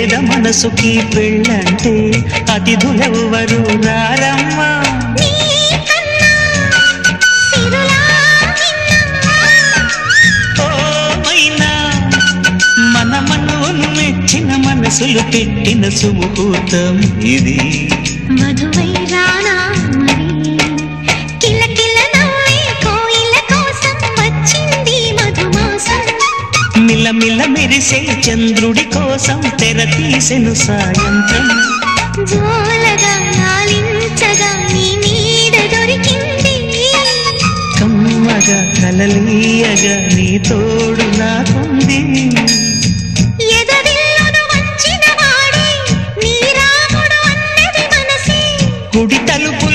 పేద మనసుకి పెళ్ళంటే అతిథులెవ్వరు రారమ్మా. మనసులు పెట్టిన సుముహూర్తం ఇది. మిలమిల మెరిసే చంద్రుడి కోసం తెర తీసెను సాయంత్రం. జోలగా నాలించగా నీ. నీడ కమ్మగా కలలీయగా నీ తోడు నాకుంది. కుడి తలుపు